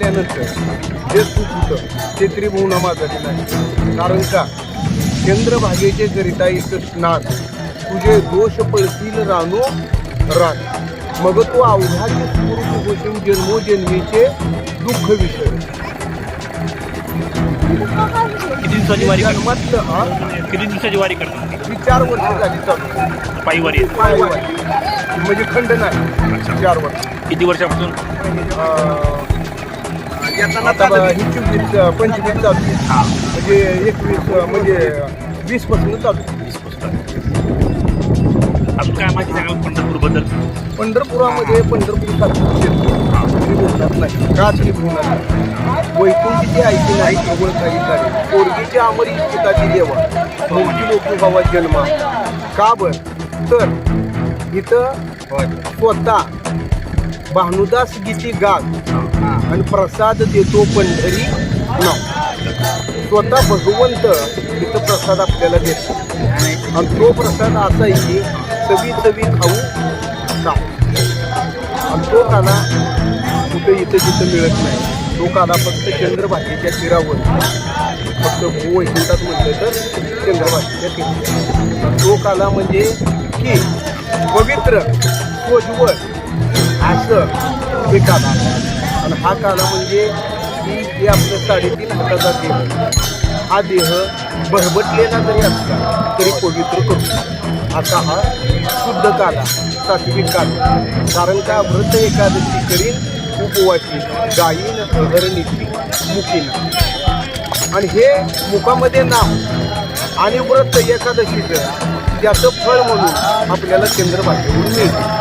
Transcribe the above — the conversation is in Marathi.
केल्यानंतर जे सुख होतं ते त्रिभुवना माझं नाही. कारण का? चंद्रभागेचे करिता इथं स्नान तुझे दोष पळतील रानो रान. मग तो अवघाचे स्वरूप होशील जन्मोजन्मीचे दुःख विषय किती दिवसाची वारी करता जन्मात हा, किती दिवसाची वारी करता ही चार वर्ष झाली चालू. पायी वारी आहे. म्हणजे खंड नाही चार वर्ष. किती वर्षापासून? अं, आता ब- ही चोवीस अं, पंचवीस चालू आहे. म्हणजे एकवीस अं, म्हणजे वीसपासून चालू. वीस पुस्तक अजून काय माहिती पंढरपुरामध्ये पंढरपूर सारखं त्रिभुवनात नाही. का त्रिभुवनात नाही वैकुंठीची ऐकी नाही केवळ काही झाले पोरगीची अमरी पिताची देवा. मोठी लोक भावा जन्मा. का बर? तर इथं स्वतः भानुदास गीती गाग. आणि प्रसाद देतो पंढरी नाव. स्वतः भगवंत तिथं प्रसाद आपल्याला देतो. आणि तो प्रसाद असा आहे की चवी चवी खाऊ का आणि तो काला कुठे इथं तिथं मिळत नाही. तो काला फक्त चंद्रभागेच्या तीरावर. फक्त भू वैकुंठात म्हटलं तर चंद्रभागेच्या तीरावर. तो काला म्हणजे की पवित्र स्वजवळ असं हे काला आणि हा काला म्हणजे की हे आपलं साडेतीन हाताचा देह हा देह भरबटलेला जरी असला तरी पवित्र करतो आता हा शुद्ध काला सात्विक काला कारण का व्रत एकादशी करीन उपवाशी गायीन हरणीची मुखीन आणि हे मुखामध्ये नाव आणि व्रत एकादशीचं त्याचं फळ म्हणून आपल्याला चंद्रभागेवरून मिळते.